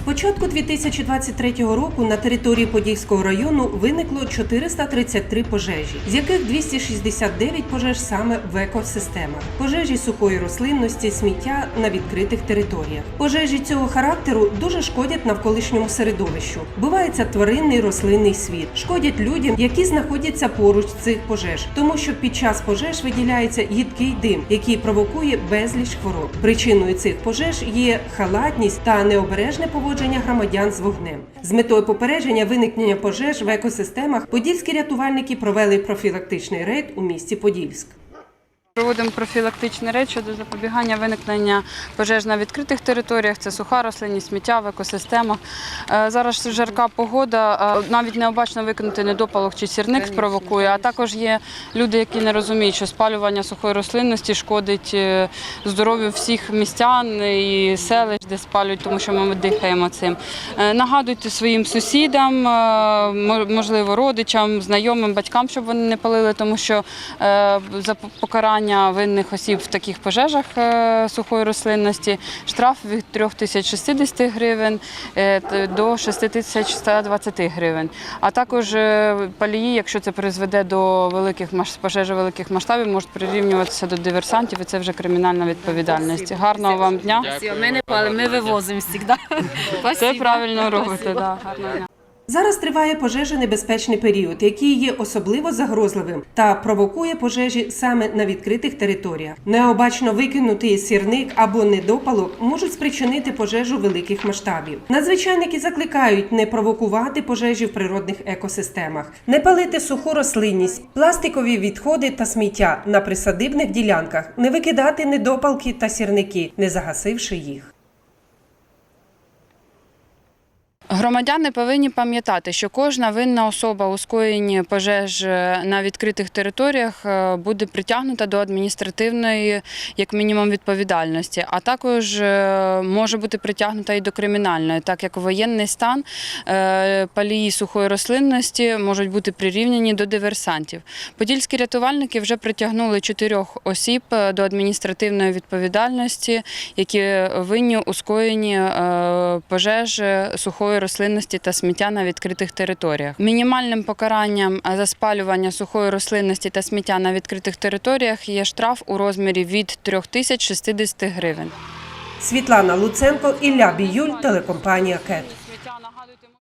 початку 2023 року на території Подільського району виникло 433 пожежі, з яких 269 пожеж саме в екосистемах, пожежі сухої рослинності, сміття на відкритих територіях. Пожежі цього характеру дуже шкодять навколишньому середовищу. Бувається тваринний рослинний світ, шкодять людям, які знаходяться поруч цих пожеж, тому що під час пожеж виділяється їдкий дим, який провокує безліч хвороб. Причиною цих пожеж є халатність та необережне поводження громадян з вогнем. З метою попередження виникнення пожеж в екосистемах подільські рятувальники провели профілактичний рейд у місті Подільськ. Проводимо профілактичний рейд щодо запобігання виникнення пожеж на відкритих територіях. Це суха рослинність, сміття в екосистемах. Е, Зараз жарка погода, е, навіть необачно викинути недопалок чи сірник спровокує. А також є люди, які не розуміють, що спалювання сухої рослинності шкодить е, здоров'ю всіх містян і селищ, де спалюють, тому що ми дихаємо цим. Нагадуйте своїм сусідам, можливо, родичам, знайомим, батькам, щоб вони не палили, тому що за по- покарання винних осіб в таких пожежах е, сухої рослинності штраф від 3060 гривень е, до 6120 гривень. А також е, палії, якщо це призведе до великих пожежі великих масштабів, можуть прирівнюватися до диверсантів, і це вже кримінальна відповідальність. Гарного вам дня. Ми не пали, ми вивозимо завжди. Це правильно робите. Да. Гарного дня. Зараз триває пожежонебезпечний період, який є особливо загрозливим та провокує пожежі саме на відкритих територіях. Необачно викинутий сірник або недопалок можуть спричинити пожежу великих масштабів. Надзвичайники закликають не провокувати пожежі в природних екосистемах, не палити суху рослинність, пластикові відходи та сміття на присадибних ділянках, не викидати недопалки та сірники, не загасивши їх. Громадяни повинні пам'ятати, що кожна винна особа у скоєнні пожеж е, на відкритих територіях е, буде притягнута до адміністративної, як мінімум, відповідальності, а також е, може бути притягнута і до кримінальної, так як воєнний стан палії сухої рослинності можуть бути прирівняні до диверсантів. Подільські рятувальники вже притягнули чотирьох осіб до адміністративної відповідальності, які винні у скоєнні пожеж сухої рослинності та сміття на відкритих територіях. Мінімальним покаранням за спалювання сухої рослинності та сміття на відкритих територіях є штраф у розмірі від 3060 гривень. Світлана Луценко, Ілля Біюль, телекомпанія КЕТ.